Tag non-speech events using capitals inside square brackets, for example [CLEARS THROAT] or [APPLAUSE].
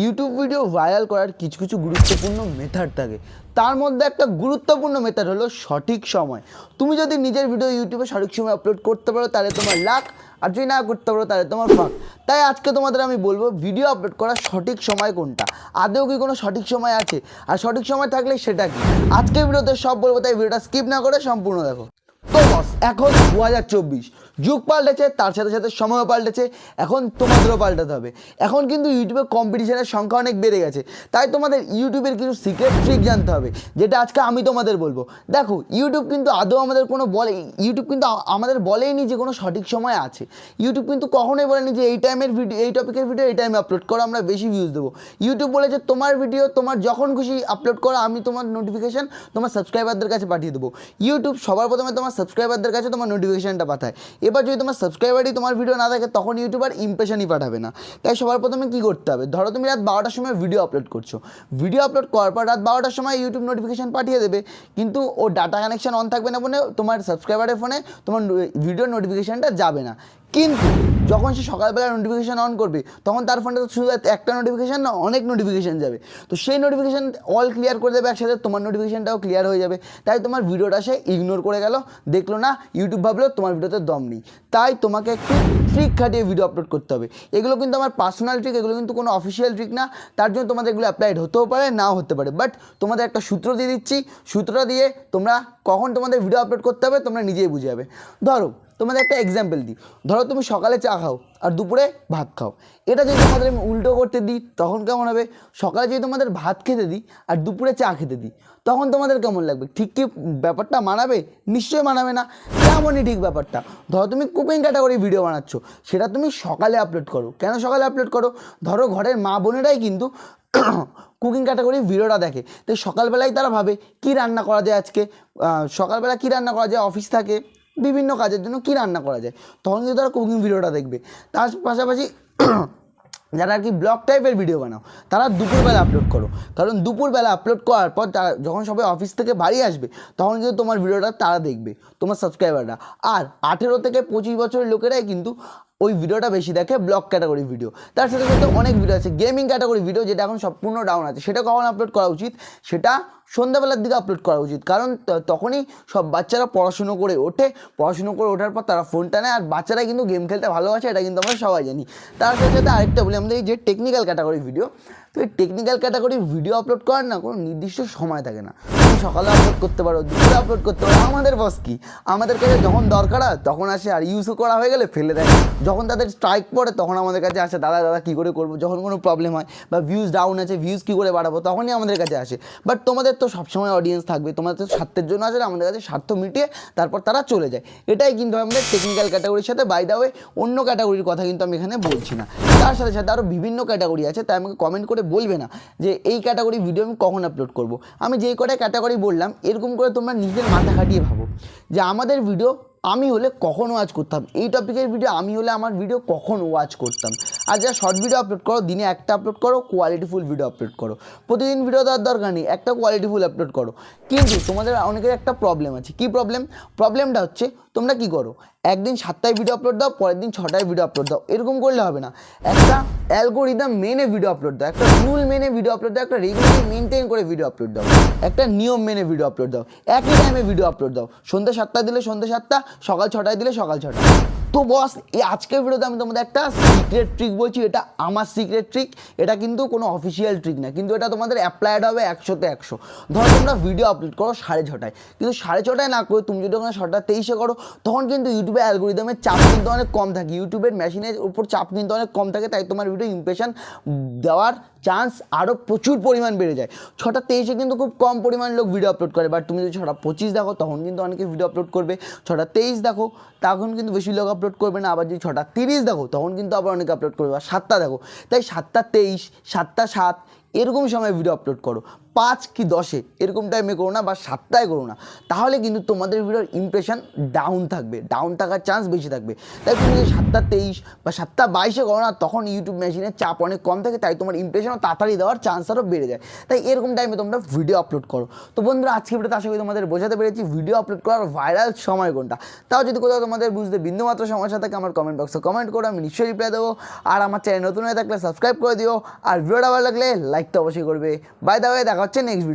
YouTube video viral করার কিছু কিছু গুরুত্বপূর্ণ মেথড থাকে। তার মধ্যে একটা গুরুত্বপূর্ণ মেথড হলো সঠিক সময়। তুমি যদি নিজের ভিডিও ইউটিউবে সঠিক সময় আপলোড করতে পারো, তাহলে তোমার লাখ আর যদি না করতে পারো, তাহলে তোমার ফাঁক তাই আজকে তোমাদের আমি বলব ভিডিও আপলোড করার সঠিক সময় কোনটা? আদেও কি কোনো সঠিক সময় আছে? আর সঠিক সময় থাকলে সেটা কি? আজকে ভিডিওতে সব বলব, তাই ভিডিওটা স্কিপ না করে সম্পূর্ণ দেখো। তো বস এখন দু হাজার চব্বিশ। যুগ পাল্টেছে, তার সাথে সাথে সময়ও পাল্টেছে, এখন তোমাদেরও পাল্টাতে হবে। এখন কিন্তু ইউটিউবে কম্পিটিশনের সংখ্যা অনেক বেড়ে গেছে। তাই তোমাদের ইউটিউবের কিছু সিক্রেট ট্রিক জানতে হবে, যেটা আজকে আমি তোমাদের বলব। দেখো ইউটিউব কিন্তু আদৌ আমাদের কোনো বলে ইউটিউব কিন্তু আমাদের বলেইনি যে কোনো সঠিক সময় আছে। ইউটিউব কিন্তু কখনোই বলেনি যে এই টাইমের ভিডিও এই টপিকের ভিডিও এই টাইমে আপলোড করো, আমরা বেশি ভিউজ দেবো। ইউটিউব বলেছে তোমার ভিডিও তোমার যখন খুশি আপলোড করো, আমি তোমার নোটিফিকেশান তোমার সাবস্ক্রাইবারদের কাছে পাঠিয়ে দেবো। ইউটিউব সবার প্রথমে তোমার সাবস্ক্রাইবারদের কাছে তোমার নোটিফিকেশানটা পাঠায়। এবার যদি তোমার সাবস্ক্রাইবারই তোমার ভিডিও না থাকে তখন ইউটিউব আর ইম্প্রেশনই পাঠাবে না। তাই সবার প্রথমে কী করতে হবে? ধরো তুমি রাত বারোটার সময় ভিডিও আপলোড করছ। ভিডিও আপলোড করার পর রাত বারোটার সময় ইউটিউব নোটিফিকেশান পাঠিয়ে দেবে। কিন্তু ও ডাটা কানেকশান অন থাকবে না বলে তোমার সাবস্ক্রাইবারের ফোনে তোমার ভিডিও নোটিফিকেশানটা যাবে না। কিন্তু যখন সে সকালবেলা নোটিফিকেশান অন করবে, তখন তার ফোনে তো শুধু একটা নোটিফিকেশান না, অনেক নোটিফিকেশান যাবে। তো সেই নোটিফিকেশান অল ক্লিয়ার করে দেবে একসাথে, তোমার নোটিফিকেশানটাও ক্লিয়ার হয়ে যাবে। তাই তোমার ভিডিওটা সে ইগনোর করে গেল, দেখল না ইউটিউব ভাবলো তোমার ভিডিওতে দম নেই। তাই তোমাকে একটু ট্রিক খাটিয়ে ভিডিও আপলোড করতে হবে। এগুলো কিন্তু আমার পার্সোনাল ট্রিক এগুলো কিন্তু কোনো অফিসিয়াল ট্রিক না। তার জন্য তোমাদের এগুলো অ্যাপ্লাইড হতেও পারে, নাও হতে পারে। বাট তোমাদের একটা সূত্র দিয়ে দিচ্ছি। সূত্রটা দিয়ে তোমরা কখন তোমাদের ভিডিও আপলোড করতে হবে, তোমরা নিজেই বুঝে যাবে। ধরো তোমাদের একটা এক্সাম্পল দিই। ধরো তুমি সকালে চা খাও আর দুপুরে ভাত খাও। এটা যদি তোমাদের আমি উল্টো করতে দিই, তখন কেমন হবে? সকালে যদি তোমাদের ভাত খেতে দিই আর দুপুরে চা খেতে দিই, তখন তোমাদের কেমন লাগবে? ঠিক কি ব্যাপারটা মানাবে? নিশ্চয়ই মানাবে না। তেমনই ঠিক ব্যাপারটা। ধরো তুমি কুকিং ক্যাটাগরি ভিডিও বানাচ্ছ, সেটা তুমি সকালে আপলোড করো। কেন সকালে আপলোড করো? ধরো ঘরের মা বোনেরাই কিন্তু কুকিং ক্যাটাগরি ভিডিওটা দেখে। তো সকালবেলায় তারা ভাবে, কি রান্না করা যায় আজকে? সকালবেলা কি রান্না করা যায়? অফিস থাকে। বিভিন্ন কাজের জন্য কি রান্না করা যায়। তখন কিন্তু তারা কুকিং ভিডিওটা দেখবে। তার পাশাপাশি [CLEARS THROAT] যারা আর কি ব্লগ টাইপের ভিডিও বানাও, তারা দুপুরবেলা আপলোড করো। কারণ দুপুরবেলা আপলোড করার পর তারা যখন সবাই অফিস থেকে বাড়ি আসবে, তখন কিন্তু তোমার ভিডিওটা তারা দেখবে, তোমার সাবস্ক্রাইবাররা আর আঠেরো থেকে পঁচিশ বছরের লোকেরাই কিন্তু ওই ভিডিওটা বেশি দেখে ব্লগ ক্যাটাগরি ভিডিও তার সাথে সাথে অনেক ভিডিও আছে গেমিং ক্যাটাগরি ভিডিও যেটা এখন সম্পূর্ণ ডাউন আছে। সেটা কখন আপলোড করা উচিত? সেটা সন্ধ্যাবেলার দিকে আপলোড করা উচিত। কারণ তখনই সব বাচ্চারা পড়াশুনো করে ওঠে। পড়াশুনো করে ওঠার পর তারা ফোনটা নেয় আর বাচ্চারা কিন্তু গেম খেলতে ভালোবাসে, এটা কিন্তু আমরা সবাই জানি। তার সাথে সাথে আরেকটা বলি, আমাদের যে টেকনিক্যাল ক্যাটাগরি ভিডিও তো এই টেকনিক্যাল ক্যাটাগরি ভিডিও আপলোড করার না কোনো নির্দিষ্ট সময় থাকে না। সকালে আপলোড করতে পারো, দুপুরে আপলোড করতে পারো, আমাদের বস কি? আমাদের কাছে যখন দরকার হয়, তখন আসে আর ইউজও করা হয়ে গেলে ফেলে দেয়। যখন তাদের স্ট্রাইক পড়ে, তখন আমাদের কাছে আসে, দাদা দাদা, কী করে করব? যখন কোনো প্রবলেম হয় বা ভিউজ ডাউন আছে ভিউজ কী করে বাড়াবো? তখনই আমাদের কাছে আসে। বাট তোমাদের তো সবসময় অডিয়েন্স থাকবে, তোমাদের তো স্বার্থের জন্য আসলে আমাদের কাছে স্বার্থ মিটিয়ে তারপর তারা চলে যায়। এটাই কিন্তু আমাদের টেকনিক্যাল ক্যাটাগরির সাথে বাই দা ওয়ে অন্য ক্যাটাগরির কথা কিন্তু আমি এখানে বলছি না। তার সাথে সাথে আরও বিভিন্ন ক্যাটাগরি আছে, তাই আমাকে কমেন্ট করে বলবে না যে, এই ক্যাটাগরি ভিডিও আমি কখন আপলোড করব? আমি যেই কটা ক্যাটাগরি বললাম, এরকম করে তোমরা নিজের মাথা খাটিয়ে ভাবো যে আমাদের ভিডিও আমি হলে কখন ওয়াচ করতাম। এই টপিকের ভিডিও আমি হলে আমার ভিডিও কখন ওয়াচ করতাম। আর যারা শর্ট ভিডিও আপলোড করো, দিনে একটা আপলোড করো কোয়ালিটিফুল ভিডিও আপলোড করো। প্রতিদিন ভিডিও দেওয়ার দরকার নেই, একটা কোয়ালিটিফুল আপলোড করো। কিন্তু তোমাদের অনেকের একটা প্রবলেম আছে। কি প্রবলেম প্রবলেমটা হচ্ছে, তোমরা কি করো? একদিন সাতটায় ভিডিও আপলোড দাও, পরের দিন ছটায় ভিডিও আপলোড দাও। এরকম করলে হবে না। একটা অ্যালগোরিদম মেনে ভিডিও আপলোড দাও। একটা রুল মেনে ভিডিও আপলোড দাও। একটা রেগুলারলি মেনটেন করে ভিডিও আপলোড দাও। একটা নিয়ম মেনে ভিডিও আপলোড দাও। একই টাইমে ভিডিও আপলোড দাও। সন্ধ্যা সাতটায় দিলে সন্ধ্যা সাতটা, সকাল ছটায় দিলে সকাল ছটা। তো বস এই আজকের ভিডিওতে আমি তোমাদের একটা সিক্রেট ট্রিক বলছি। এটা আমার সিক্রেট ট্রিক এটা কিন্তু কোনো অফিসিয়াল ট্রিক না, কিন্তু এটা তোমাদের অ্যাপ্লাইড হবে একশোতে একশো। ধরো তোমরা ভিডিও আপলোড করো সাড়ে ছটায়, কিন্তু সাড়ে ছটায় না করে তুমি যদি ওখানে ছটা তেইশে করো, তখন কিন্তু ইউটিউবে অ্যালগোরিদমের চাপ কিন্তু অনেক কম থাকে। ইউটিউবের মেশিনের উপর চাপ কিন্তু অনেক কম থাকে, তাই তোমার ভিডিও ইমপ্রেশন দেওয়ার চান্স আরও প্রচুর পরিমাণ বেড়ে যায়। ছটা তেইশে কিন্তু খুব কম পরিমাণ লোক ভিডিও আপলোড করে। বাট তুমি যদি ছটা পঁচিশ দেখো, তখন কিন্তু অনেকে ভিডিও আপলোড করবে। ছটা তেইশ দেখো, তখন কিন্তু বেশি লোক আপলোড করবে না। আবার যদি ছটা তিরিশ দেখো, তখন কিন্তু আবার অনেকে আপলোড করবে। আর সাতটা দেখো। তাই সাতটা তেইশ, সাতটা সাত এরকম সময় ভিডিও আপলোড করো। পাঁচ কি দশে, এরকম টাইমে করো না বা সাতটায় করো না। তাহলে কিন্তু তোমাদের ভিডিওর ইমপ্রেশন ডাউন থাকবে। ডাউন থাকার চান্স বেশি থাকবে। তাই তুমি যদি সাতটা তেইশ বা সাতটা বাইশে করো না, তখন ইউটিউব মেশিনের চাপ অনেক কম থাকে, তাই তোমার ইমপ্রেশনও তাড়াতাড়ি দেওয়ার চান্স আরও বেড়ে যায়। তাই এরকম টাইমে তোমরা ভিডিও আপলোড করো। তো বন্ধুরা আজকে ভিডিওতে আশা করি তোমাদের বোঝাতে পেরেছি ভিডিও আপলোড করার ভাইরাল সময় কোনটা। তাও যদি কোথাও তোমাদের বুঝতে বিন্দুমাত্র সমস্যা থাকে, আমার কমেন্ট বক্সে কমেন্ট করো, আমি নিশ্চয়ই রিপ্লাই দেবো। আর আমার চ্যানেল নতুন হয়ে থাকলে সাবস্ক্রাইব করে দিও। আর ভিডিওটা ভালো লাগলে লাইক তো অবশ্যই করবে। বাই দা ওয়ে দেখা হচ্ছে নেক্সট ভিডিও